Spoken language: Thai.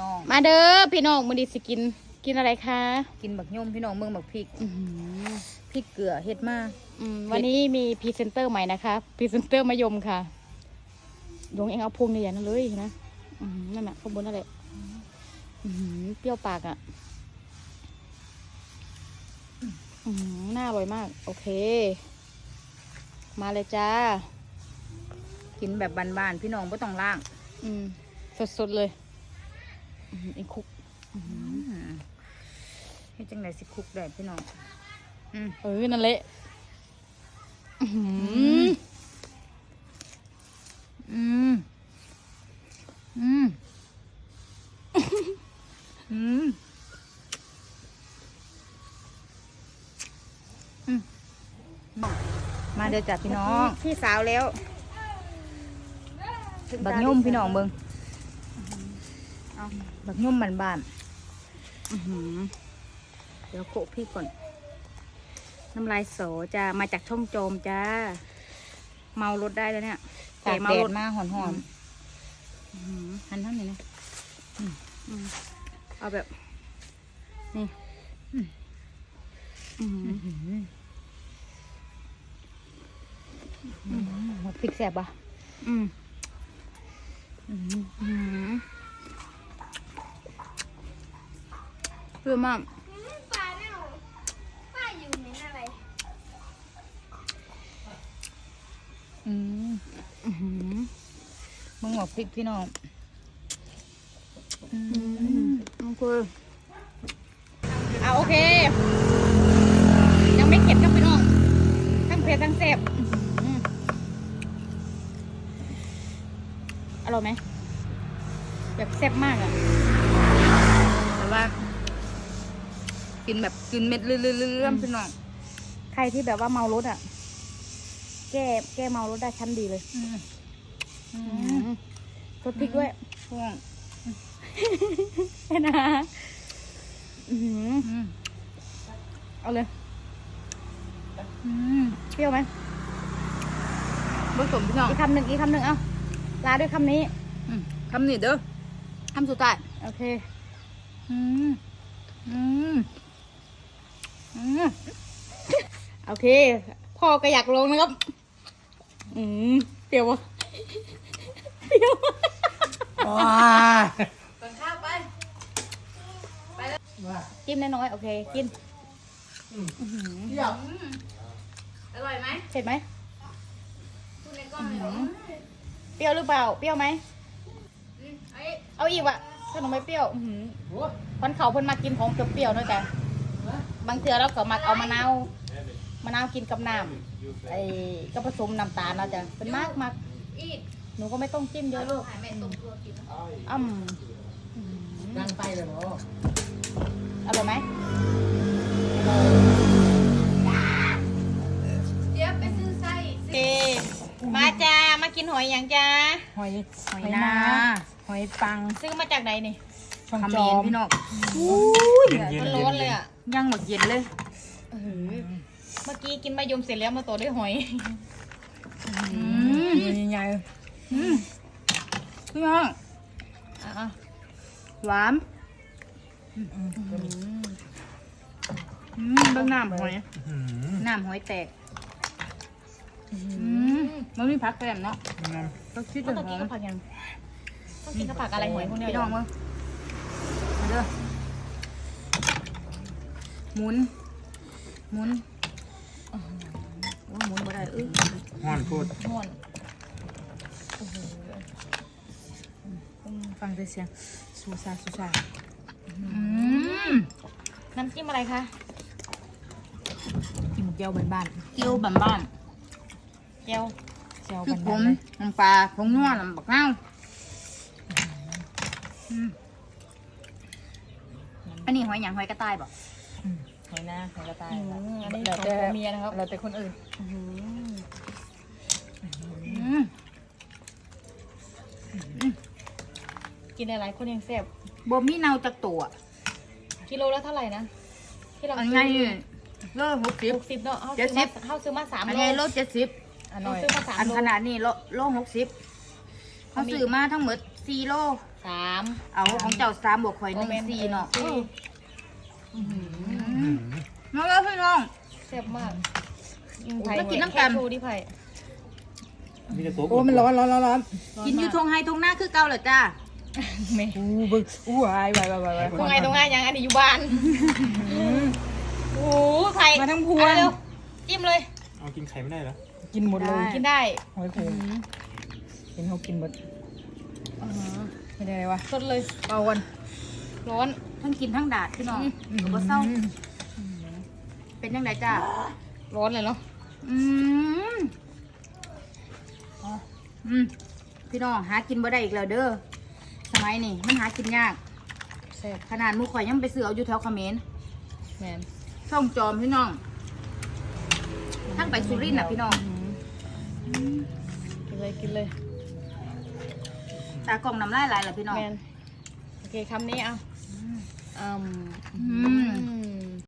น้อง มาเด้อพี่น้องมื้อนี้สิกิน กินอะไรคะกินบักย่อมพี่น้องเมืองบักพริกอื้อหือพริกเกลือเฮ็ดมาอืมวันนี้มีพรีเซนเตอร์ใหม่นะคะพรีเซนเตอร์มะยมค่ะดวงเองเอาพวงใหญ่ๆนั่นเลยนะอื้อหือนั่นน่ะข้างบนนั่นแหละอื้อหือเปรี้ยวปากอะอื้อหือน่าอร่อยมาก โอเค มาเลยจ้า กินแบบบ้านๆพี่น้องไม่ต้องล่าง อืมสดๆเลย อื้อหืออีกคุกอืมเฮ็ดจังไดสิคุกได้พี่น้องอืมเออนั่นแหละอื้อหืออืมอืมอืมอืมมาเด้อจ้ะพี่น้อง พี่สาวแล้ว บักย่อมพี่น้องเบิ่ง เอาบักย่อมบ้านอื้อหือๆเดี๋ยวโขกพี่ก่อน น้ำลายโสจะมาจากช่องโจมจ้า เมารถได้แล้วเนี่ยตากเมาแดรดถมาหอนอื้อหือๆหันทั้งนี้นะอืมเอาแบบ นี่อืมอื้อหือหมดพริกแสบปะอืมอืม อื้อหือเปรี้ยวมากปลาเน่าป้าอยู่ในอะไรอืมอื้อหือมึงหมดพริกพี่น้องอือืมมโอเคเอาโอเค ยังไม่เข็ดครับพี่น้องทั้งเผ็ดทั้งแซ่บอื้อหืออร่อยไหมแบบแซ่บมากอะ แต่ว่า กินแบบกินเม็ดเรื่อยๆๆพี่น้องใครที่แบบว่าเมารถอะ แก้แก้เมารถได้ชั้นดีเลยอืมอืมรสพริกด้วยพ่วงนะอื้อหืออืมเอาเลยอืมเปรี้ยวไหมผสมพี่น้องอีกคำหนึ่งอีกคำหนึ่งเอาลาด้วยคำนี้อืมคำนี้เด้อคำสุดท้ายโอเค อืมอืม อืมโอเค พ่อก็อยากลงนะครับ อืมเปรี้ยววะเปรี้ยวว้าจิ้มน้อยๆโอเค กินเยี่ยมอร่อยไหมเผ็ดไหมคุณในกล้องเลยเหรอเปรี้ยวหรือเปล่า เปรี้ยวไหม อืมไอ้เอาอีกวะถ้าหนูไม่เปรี้ยว อื้อหือคนเขาเพิ่นมากินของเปรี้ยวๆเนาะจ้ะ บางเทื่อเราก็มักเอามะนาวมะนาวกินกับน้ำไอ้ก็ผสมน้ำตาลเนาะจ้ะเป็นมากมากอีดหนูก็ไม่ต้องจิ้มเยอะลูกหายแม่ตกตัวกินอ้ำนั่งไปเลยเหรออร่อยไหมเดี๋ยวไปซื้อไส้โอเคมาจ้ามากินหอยอย่างจ้าหอยหอยหอยนานาหอยปัง ซื้อมาจากไหนนี่คำเมนพี่น้องมันร้อนเลยอะ ย่างหมดเย็นเลยเออเมื่อกี้กินมะยมเสร็จแล้วมาต่อด้วยหอยอืมใหญ่ๆอืมพี่น้องอะหวานอืมเบิ่งน้ำหอยอืมน้ำหอยแตกอืมมันมีผักแกล้มเนาะนั่นต้องคิดก็ถึงต้องหกิอนมกับผักยังต้องกินกับผักอะไรหอยพวกเนี้ยพี่น้องมึงมาเด้อ หมุนหมุนโอ้ยหมุนบ่ได้เอ้ยห้อนพูดม่วนฟังแต่เสียงสูซาสูซาอืมน้ำจิ้มอะไรคะกินเกี๊ยวบ้านๆเกี๊ยวบ้านเจียวๆเจียวบ้านๆ น้ำปลาผงนัวน้ำบักนาวอืมอันนี้หอยหยังหอยกระต่ายบ่ หอยนาหอยกระต่ายอืมอันนี้แล้วของแต่ผัวเมียนะครับ แล้วแต่คนอื่น อื้อหืออืมกินหลายๆคนยังแซ่บบ่มีเนาจากตัวกิโลละเท่าไหร่นะที่เราอันซื้ไงโลหกสิบ หกสิบเนาะเขาเจ็ซื้ดอสิมาบ เขาซื้อมาสามอันโลไงโลเจ็ดสิบอันน้อยซื้อมาสามอันโลขนาดนี้โลโลหกสิบเขาซื้อมาทั้งหมดสี่โลสสามเอาของเจ้าสามบวกข่อยหนึ่งโมเมนต์สี่เนาะสี่อื้อหือ น้องแล้วพี่น้อง แซ่บมากมากินน้ำกัน แค่ชูดิไผ่มีแต่ตัวโอ้มันร้อนร้อนร้อนร้อนกินอยู่ทงไฮทงหน้าคือเก่าเหรอจ้าไม่อู้บึ้งอู้วายวายวายวายตรงไงตรงไงยังอันนี้อยู่บ้านโอ้โหไผ่มาทั้งพวเอางเร็วจิ้มเลย เอากินไข่ไม่ได้เหรอกินหมดเลยกินได้หอยโขงเห็นเขากินหมดไม่ได้เลยวะสดเลยเบาวันร้อนทั้งกินทั้งดาดพี่น้องก็เศร้า เป็นยังไงจ้าร้อนเลยเนาะอืมอืมพี่น้องหากินบ่ได้อีกแล้วเด้อสมัยนี้มันหากินยากแซ่บขนาดหมูข่อยยังไปซื้อเอาอยู่แถวเขมรแมนช่องจอมพี่น้องทั้งไปสุรินทร์น่ะพี่น้องกินเลยกินเลยตากล่องน้ำลายไหลายล่ะพี่น้องแมนโอเคคำนี้เอาอืมอื